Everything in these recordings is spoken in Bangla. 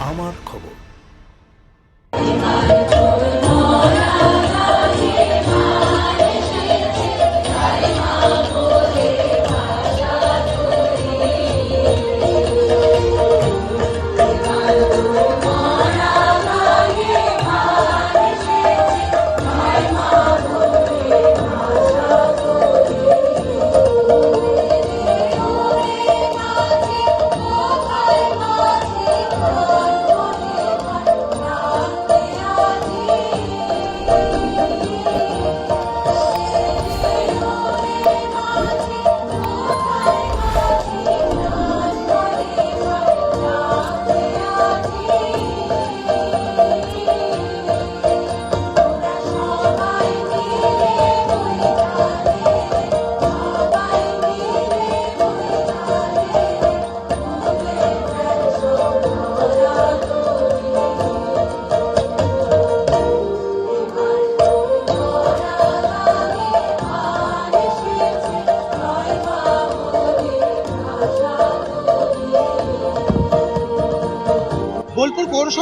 আমার খবর।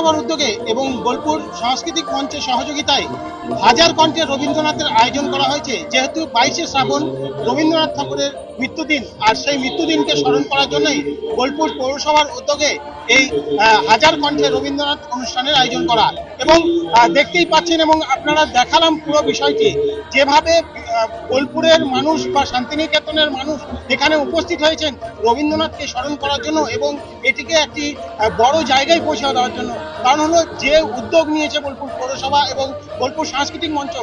পৌরসভার উদ্যোগে এবং বোলপুর সাংস্কৃতিক মঞ্চের সহযোগিতায় হাজার কণ্ঠে রবীন্দ্রনাথের আয়োজন করা হয়েছে। যেহেতু বাইশে শ্রাবণ রবীন্দ্রনাথ ঠাকুরের মৃত্যুদিন, আর সেই মৃত্যুদিনকে স্মরণ করার জন্যই বোলপুর পৌরসভার উদ্যোগে এই হাজার কণ্ঠে রবীন্দ্রনাথ অনুষ্ঠানের আয়োজন করা। এবং দেখতেই পাচ্ছেন এবং আপনারা দেখালাম পুরো বিষয়টি। যেভাবে বোলপুরের মানুষ বা শান্তিনিকেতনের মানুষ এখানে উপস্থিত হয়েছেন, রবীন্দ্রনাথকে স্মরণ করার জন্য এবং এটিকে একটি বড় জায়গায় পৌঁছে দেওয়ার জন্য। কারণ হলো যে উদ্যোগ নিয়েছে বোলপুর পৌরসভা এবং বোলপুর সাংস্কৃতিক মঞ্চ,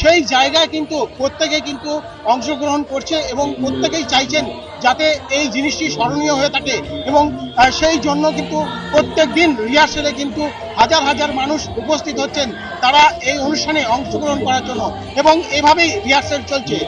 সেই জায়গায় কিন্তু প্রত্যেকে কিন্তু অংশগ্রহণ করছে এবং প্রত্যেকেই চাইছেন যাতে এই জিনিসটি স্মরণীয় হয়ে থাকে এবং সেই জন্য কিন্তু প্রত্যেক দিন রিহার্সেলে কিন্তু হাজার হাজার মানুষ উপস্থিত হচ্ছেন তারা এই অনুষ্ঠানে অংশগ্রহণ করার জন্য এবং এভাবেই রিহার্সেল চলছে।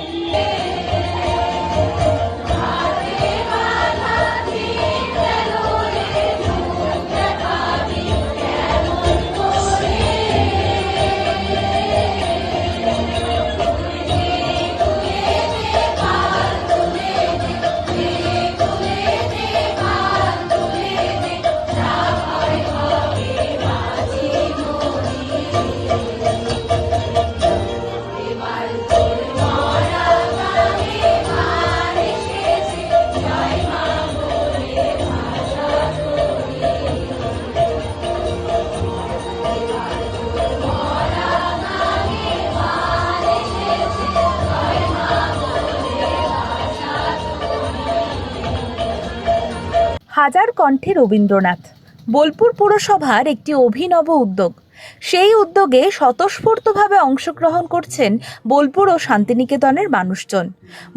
হাজার কণ্ঠে রবীন্দ্রনাথ। বোলপুর পুরসভার একটি অভিনব উদ্যোগ। সেই উদ্যোগে স্বতঃস্ফূর্তভাবে অংশগ্রহণ করছেন বোলপুর ও শান্তিনিকেতনের মানুষজন।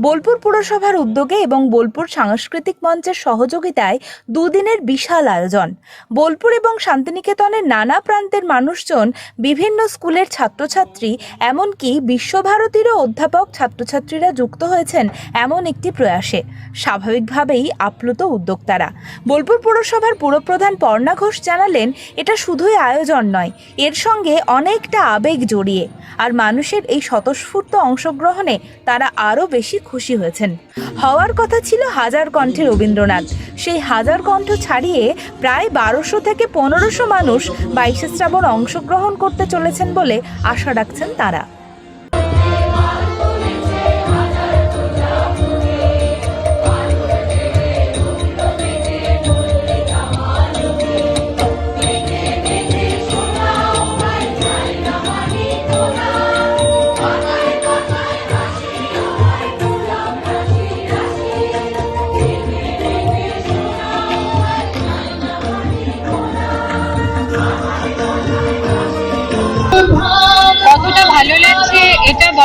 বোলপুর পুরসভার উদ্যোগে এবং বোলপুর সাংস্কৃতিক মঞ্চের সহযোগিতায় দুদিনের বিশাল আয়োজন। বোলপুর এবং শান্তিনিকেতনের নানা প্রান্তের মানুষজন, বিভিন্ন স্কুলের ছাত্রছাত্রী, এমনকি বিশ্বভারতীরও অধ্যাপক ছাত্রছাত্রীরা যুক্ত হয়েছেন এমন একটি প্রয়াসে। স্বাভাবিকভাবেই আপ্লুত উদ্যোক্তারা। বোলপুর পুরসভার পুরপ্রধান পর্ণা ঘোষ জানালেন, এটা শুধুই আয়োজন নয় এর সঙ্গে অনেকটা আবেগ জড়িয়ে আর মানুষের এই স্বতঃস্ফূর্ত অংশগ্রহণে তারা আরও বেশি খুশি হয়েছেন। হওয়ার কথা ছিল হাজার কণ্ঠে রবীন্দ্রনাথ। সেই হাজার কণ্ঠ ছাড়িয়ে প্রায় বারোশো থেকে পনেরোশো মানুষ বাইশে শ্রাবণ অংশগ্রহণ করতে চলেছেন বলে আশা রাখছেন তারা।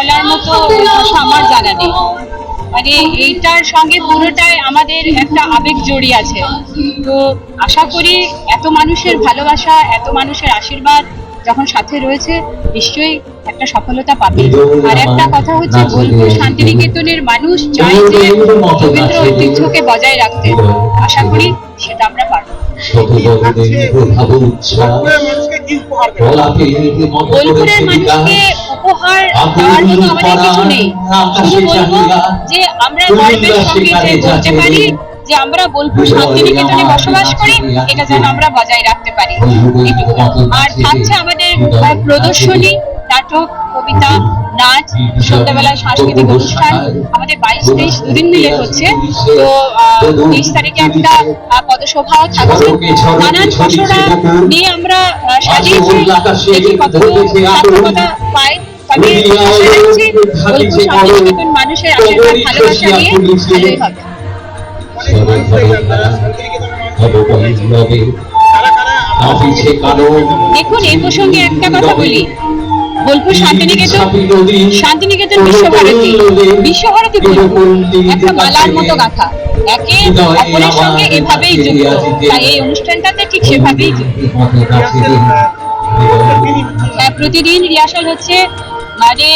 বলার মতো ভাষা আমার জানা নেই। মানে এইটার সঙ্গে পুরোটাই আমাদের একটা আবেগ জড়িয়ে আছে। তো আশা করি এত মানুষের ভালোবাসা, এত মানুষের আশীর্বাদ যখন সাথে রয়েছে, নিশ্চয়ই একটা সফলতা পাবে। আর একটা কথা হচ্ছে, বোলপুর শান্তিনিকেতনের মানুষ চাই যে রবীন্দ্র ঐতিহ্যকে বজায় রাখতে। আশা করি সেটা আমরা পারব। উপহার বোলপুরের মানুষকে উপহার দেওয়ার মতো আমাদের কিছু নেই। শুধু বলব যে আমরা গর্বের সঙ্গে যে বলতে পারি যে যে আমরা বোলপুর শান্তিনিকেতনে বসবাস করি এটা যেন আমরা বজায় রাখতে পারি। আর থাকছে আমাদের প্রদর্শনী নাটক কবিতা নাচ সন্ধ্যাবেলায় সাংস্কৃতিক অনুষ্ঠান আমাদের বাইশ তেইশ দুদিন মিলে হচ্ছে। তো তেইশ তারিখে একটা পদসভাও থাকছে। নানান ঘোষণা নিয়ে আমরা সাজিয়েছি। দেখি সার্থকতা পাই তবে আশা রাখছি শান্তিনিকেতন মানুষের আশীর্বাদ ভালোবাসা নিয়ে ভালোই হবে। অনেক মানুষ দেখলাম যারা শান্তিনিকেতনের মানুষ কারা? কারা দেখুন এই প্রসঙ্গে একটা কথা বলি। বোলপুর শান্তিনিকেতন শান্তিনিকেতন বিশ্বভারতী। বিশ্বভারতী বোলপুর। একটা মালার মতো গাথা। একে অপরের সঙ্গে এভাবেই যুক্ত। তাই এই অনুষ্ঠানটাতে ঠিক সেভাবেই যুক্ত। প্রতিদিন রিহার্সাল হচ্ছে মানে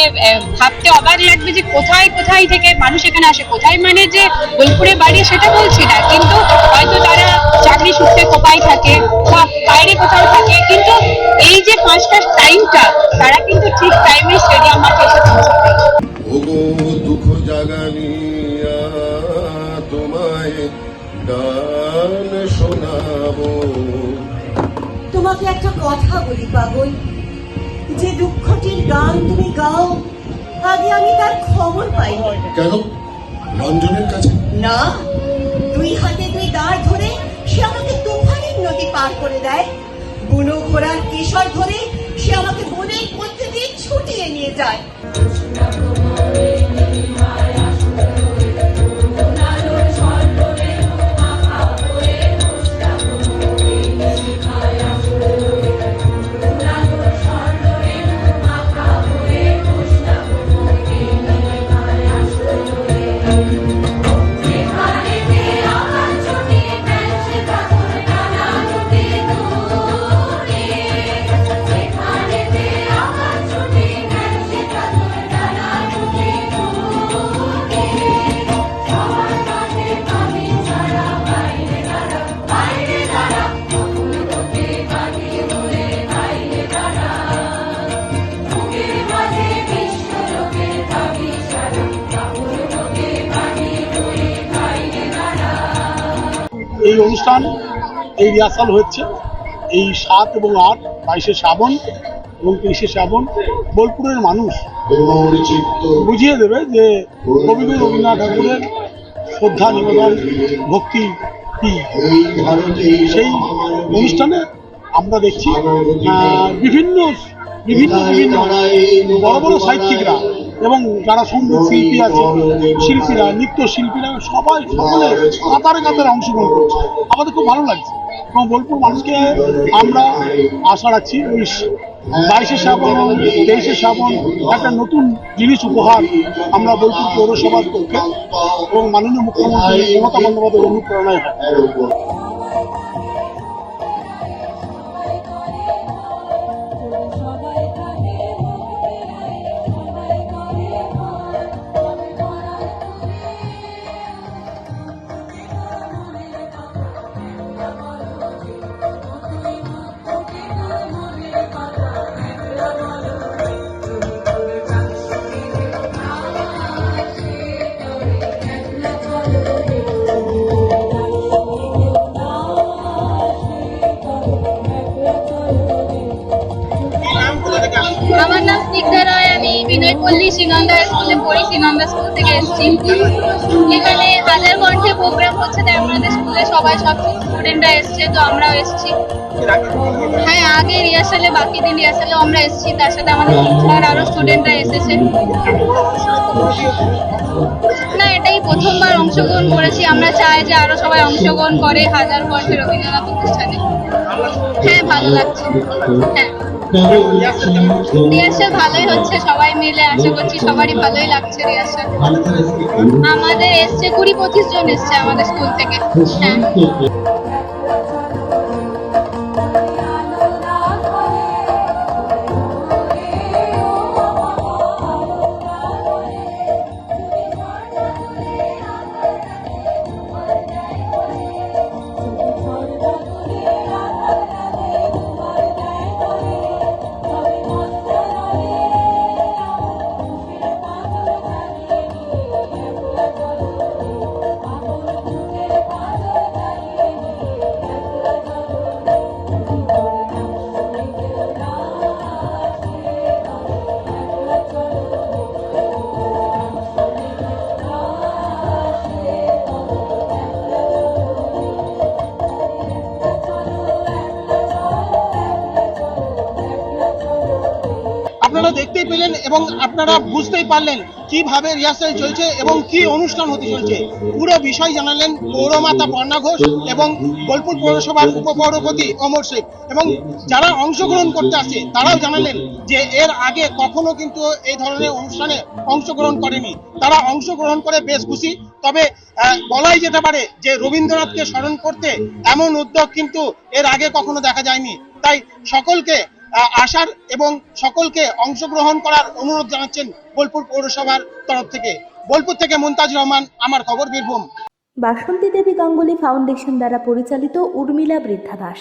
ভাবতে অবাক লাগবে যে কোথায় কোথায় থেকে মানুষ এখানে আসে। কোথায় মানে যে বোলপুরে বাড়ি সেটা বলছি না কিন্তু হয়তো তারা চাকরি সূত্রে কোপায় থাকে বা বাইরে কোথাও থাকে। কিন্তু এই যে পাঁচটা টাইমটা তারা কিন্তু ঠিক টাইমে স্টেডিয়াম মাঠে এসে পৌঁছাবে। দুঃখ জাগানিয়া তোমায় গান শোনাবো। তোমাকে একটা কথা বলি পাগল। গান তুমি গাও আগে আমি তার খবর পাই। কেন? রঞ্জনের কাছে? না দুই হাতে দুই দাঁড় ধরে সে আমাকে তুফানের নদী পার করে দেয়। বুনো ঘোড়ার কেশর ধরে সে আমাকে বনের মধ্যে দিয়ে ছুটিয়ে নিয়ে যায়। এই অনুষ্ঠান, এই রিহার্সাল হচ্ছে এই সাত এবং আট, বাইশে শ্রাবণ এবং তেইশে শ্রাবণ। বোলপুরের মানুষ বুঝিয়ে দেবে যে কবিগুরু রবীন্দ্রনাথ ঠাকুরের শ্রদ্ধা, নিবেদন, ভক্তি কি? সেই অনুষ্ঠানে আমরা দেখছি বিভিন্ন বিভিন্ন বিভিন্ন বড় বড় সাহিত্যিকরা এবং যারা সংগীত শিল্পী আছে শিল্পীরা নৃত্য শিল্পীরা সবাই সকলে কাতারে কাতারে অংশগ্রহণ করছে আমাদের খুব ভালো লাগছে এবং বোলপুর মানুষকে আমরা আশা রাখছি ওই বাইশে শ্রাবণ তেইশে শ্রাবণ একটা নতুন জিনিস উপহার আমরা বোলপুর পৌরসভার পক্ষে এবং মাননীয় মুখ্যমন্ত্রী মমতা বন্দ্যোপাধ্যায়ের অনুপ্রেরণায় শ্রীনন্দা স্কুলে, পড়ি শ্রীনন্দা স্কুল থেকে এসেছি। এখানে হাজার কণ্ঠে প্রোগ্রাম হচ্ছে, তাই আমাদের স্কুলে সবাই সব স্টুডেন্টরা এসছে, তো আমরাও এসেছি। হ্যাঁ আগে রিহার্সালে বাকি দিন রিহার্সালেও আমরা এসেছি, তার সাথে আমাদের আর আরও স্টুডেন্টরা এসেছে। না, এটাই প্রথমবার অংশগ্রহণ করেছি। আমরা চাই যে আরও সবাই অংশগ্রহণ করে, হাজার কণ্ঠে রবীন্দ্রনাথ অনুষ্ঠানে। হ্যাঁ ভালো লাগছে। হ্যাঁ। রিহার্সাল ভালোই হচ্ছে, সবাই মিলে আশা করছি সবারই ভালোই লাগছে রিহার্সাল। আমাদের এসছে কুড়ি পঁচিশ জন এসছে আমাদের স্কুল থেকে। হ্যাঁ। এবং আপনারা বুঝতেই পারলেন কীভাবে রিহার্সাল চলছে এবং কি অনুষ্ঠান হতে চলছে। পুরো বিষয় জানালেন পৌরমাতা বর্ণা ঘোষ এবং বোলপুর পৌরসভার উপপৌরপতি অমর শেখ। এবং যারা অংশগ্রহণ করতে আসে তারাও জানালেন যে এর আগে কখনো কিন্তু এই ধরনের অনুষ্ঠানে অংশগ্রহণ করেনি। তারা অংশগ্রহণ করে বেশ খুশি। তবে বলাই যেতে পারে যে রবীন্দ্রনাথকে স্মরণ করতে এমন উদ্যোগ কিন্তু এর আগে কখনো দেখা যায়নি। তাই সকলকে আসার এবং সকলকে অংশগ্রহণ করার অনুরোধ জানাচ্ছেন বোলপুর পৌরসভার তরফ থেকে। বোলপুর থেকে মুমতাজ রহমান, আমার খবর বীরভূম। বাসন্তী দেবী গাঙ্গুলি ফাউন্ডেশন দ্বারা পরিচালিত উর্মিলা বৃদ্ধাবাস।